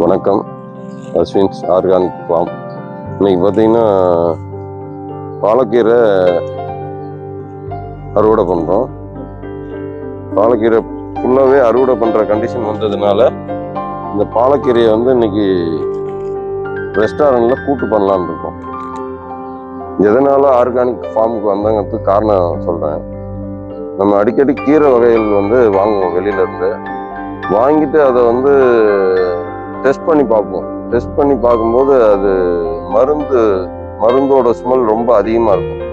வணக்கம். Aswins organic form இன்னைக்கு பார்த்தீங்கன்னா பாலக்கீரை அறுவடை பண்ணுறோம் பாலக்கீரை ஃபுல்லாகவே அறுவடை பண்ணுற கண்டிஷன் வந்ததுனால இந்த பாலக்கீரையை வந்து இன்னைக்கு ரெஸ்டாரண்ட்டில் கூட்டு பண்ணலான்னு இருக்கோம். எதனால ஆர்கானிக் ஃபார்முக்கு வந்தாங்கிறதுக்கு காரணம் சொல்கிறேன் நம்ம அடிக்கடி கீரை வகைகள் வந்து வாங்குவோம் வெளியிலேருந்து வாங்கிட்டு அதை வந்து டெஸ்ட் பண்ணி பார்ப்போம். டெஸ்ட் பண்ணி பார்க்கும்போது அது மருந்து மருந்தோட ஸ்மெல் ரொம்ப அதிகமாக இருக்கும்.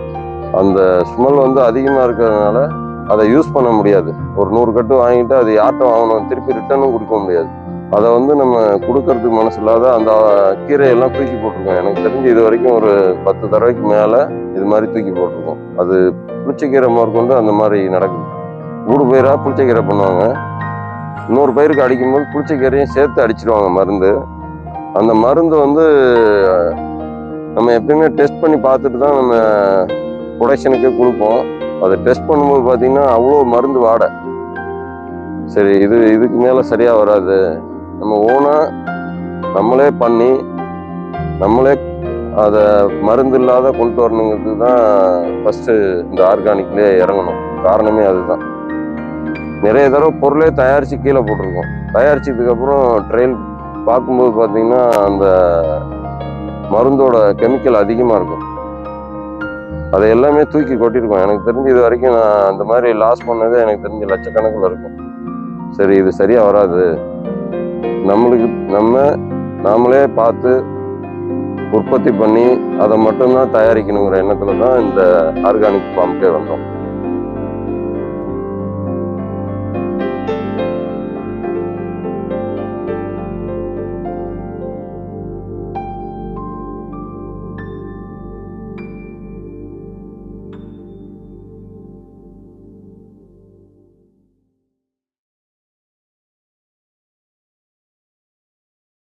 அந்த ஸ்மெல் வந்து அதிகமாக இருக்கிறதுனால அதை யூஸ் பண்ண முடியாது. ஒரு நூறு கட்டு வாங்கிட்டு அது யார்கிட்ட வாங்கணும் திருப்பி ரிட்டர்னும் கொடுக்க முடியாது. அதை வந்து நம்ம கொடுக்கறதுக்கு மனசு இல்லாத அந்த கீரையெல்லாம் தூக்கி போட்டிருக்கோம். எனக்கு தெரிஞ்சு இது வரைக்கும் ஒரு பத்து தடவைக்கு மேலே இது மாதிரி தூக்கி போட்டிருக்கோம். அது புளிச்சக்கீரை முதற்கொண்டு அந்த மாதிரி நடக்குது. ஊடு பயிராக புளிச்சக்கீரை பண்ணுவாங்க. இன்னொரு பயிருக்கு அடிக்கும்போது புளிச்சக்கீரையும் சேர்த்து அடிச்சிடுவாங்க மருந்து. அந்த மருந்து வந்து நம்ம எப்பயுமே டெஸ்ட் பண்ணி பார்த்துட்டு தான் நம்ம ப்ரொடக்ஷனுக்கு கொடுப்போம். அதை டெஸ்ட் பண்ணும்போது பார்த்தீங்கன்னா அவ்வளோ மருந்து வாடை. சரி இது இதுக்கு மேலே சரியாக வராது. நம்ம ஓனாக நம்மளே பண்ணி நம்மளே அதை மருந்து இல்லாத கொண்டு வரணுங்கிறது தான் ஃபஸ்ட்டு இந்த ஆர்கானிக்லேயே இறங்கணும். காரணமே அதுதான். நிறைய தடவை பொருளே தயாரித்து கீழே போட்டிருக்கோம். தயாரிச்சதுக்கப்புறம் ட்ரெயின் பார்க்கும்போது பார்த்தீங்கன்னா அந்த மருந்தோட கெமிக்கல் அதிகமாக இருக்கும். அதை எல்லாமே தூக்கி கொட்டியிருக்கோம். எனக்கு தெரிஞ்சு இது வரைக்கும் நான் அந்த மாதிரி லாஸ் பண்ணதே எனக்கு தெரிஞ்சு லட்சக்கணக்கில் இருக்கும். சரி இது சரியாக வராது. நம்மளுக்கு நம்ம நாமளே பார்த்து உற்பத்தி பண்ணி அதை மட்டும்தான் தயாரிக்கணுங்கிற எண்ணத்தில் தான் இந்த ஆர்கானிக் ஃபார்முக்கே வந்தோம்.